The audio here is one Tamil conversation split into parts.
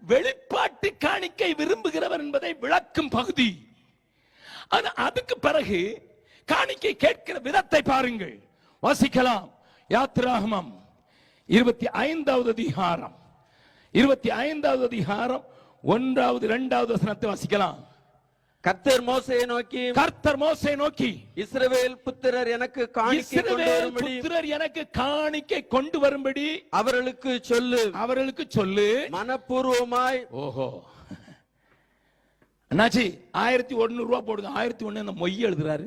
வெளிப்பாட்டு காணிக்கை விரும்புகிறவர் என்பதை விளக்கும் பகுதி. ஆனா அதுக்கு பிறகு காணிக்கை கேட்கிற விதத்தை பாருங்கள். வாசிக்கலாம். யாத்ராகமம் இருபத்தி ஐந்தாவது அதிகாரம். இருபத்தி ஐந்தாவது அதிகாரம் ஒன்றாவது இரண்டாவது வசனத்தை வாசிக்கலாம். கர்த்தர் மோசையை நோக்கி கர்த்தர் மோசை நோக்கி இஸ்ரவேல் புத்திரர் எனக்கு இஸ்ரவேல் புத்திரர் எனக்கு காணிக்கை கொண்டு வரும்படி அவர்களுக்கு சொல்லு. அவர்களுக்கு சொல்லு. மனப்பூர்வமாய். ஓஹோ. அண்ணாச்சி ஆயிரத்தி ஒண்ணூறு ரூபா போடுங்க. ஆயிரத்தி ஒண்ணு அந்த மொய் எழுதுறாரு.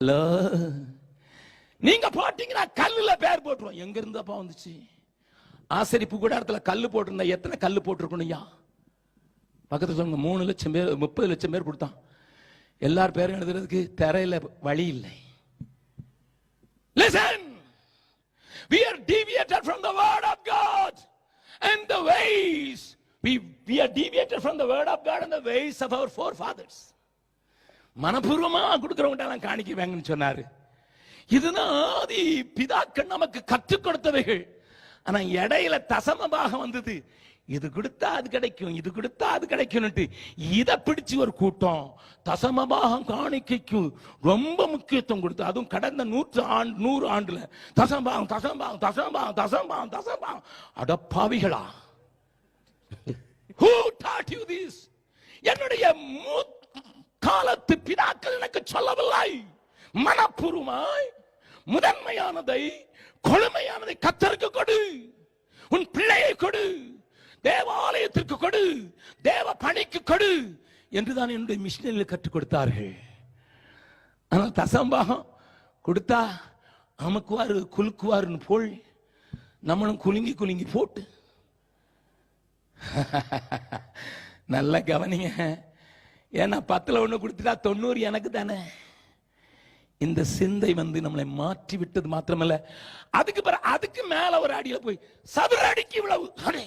ஹலோ. நீங்க போட்டீங்கன்னா கல்லுல பேர் போட்டுருவோம் எங்க இருந்தப்பா வந்துச்சு? ஆசரிப்பு கூடாரத்துல கல்லு போட்டிருந்தா எத்தனை கல்லு போட்டிருக்கணும்யா பக்கத்தில் சொல்லுங்க மூணு லட்சம் பேர் முப்பது லட்சம் பேர் கொடுத்தான் எல்லார் பேரும் எழுதுறதுக்கு தரையில் வழி இல்லை Listen! We are deviated from the word of God and the ways. We, we are deviated from the word of God and the ways of our forefathers. மனப்பூர்வமா கொடுக்கிறவங்க காணிக்க வேங்கன்னு சொன்னாரு இதுதான் ஆதி பிதாக்கள் நமக்கு கற்றுக் கொடுத்தவைகள் ஆனா இடையில தசமமாக வந்தது இது கொடுத்தா அது கிடைக்கும் இது கொடுத்தா அது கிடைக்கும்னுட்டு இதை பிடிச்சு ஒரு கூட்டம் தசமமாக காணிக்கைக்கு ரொம்ப முக்கியத்துவம் கொடுத்து அதுவும் கடந்த நூற்று ஆண்டு நூறு ஆண்டுல தசம்பாகம் தசம்பாகம் தசம்பாகம் தசம்பாகம் தசம்பாகம். அடப்பாவிகளா ஹூ டாட் யூ திஸ் என்னுடைய காலத்து பிதாக்கள் எனக்கு சொல்லவில்லை. மனப்பூர்வமாய் முதன்மையானதை கொழுமையானதை கத்தருக்கு கொடு. உன் பிள்ளையை கொடு. தேவாலயத்திற்கு கொடு தேவ பணிக்கு கொடு என்றுதான் என்னுடைய மிஷினரியில் கற்றுக் கொடுத்தார்கள். ஆனால் தசம்பாகம் கொடுத்தா அமுக்குவாரு குலுக்குவாருன்னு போல் நம்மளும் குலுங்கி குலுங்கி போட்டு. நல்ல கவனிங்க. ஏன்னா பத்தில் ஒன்று கொடுத்துட்டா தொண்ணூறு எனக்கு தானே. இந்த சிந்தை வந்து நம்மளை மாற்றி விட்டது மாத்திரமல்ல. அதுக்கு பிறகு அதுக்கு மேல ஒரு அடியில் போய் சதுர அடிக்கு இவ்வளவு. அடே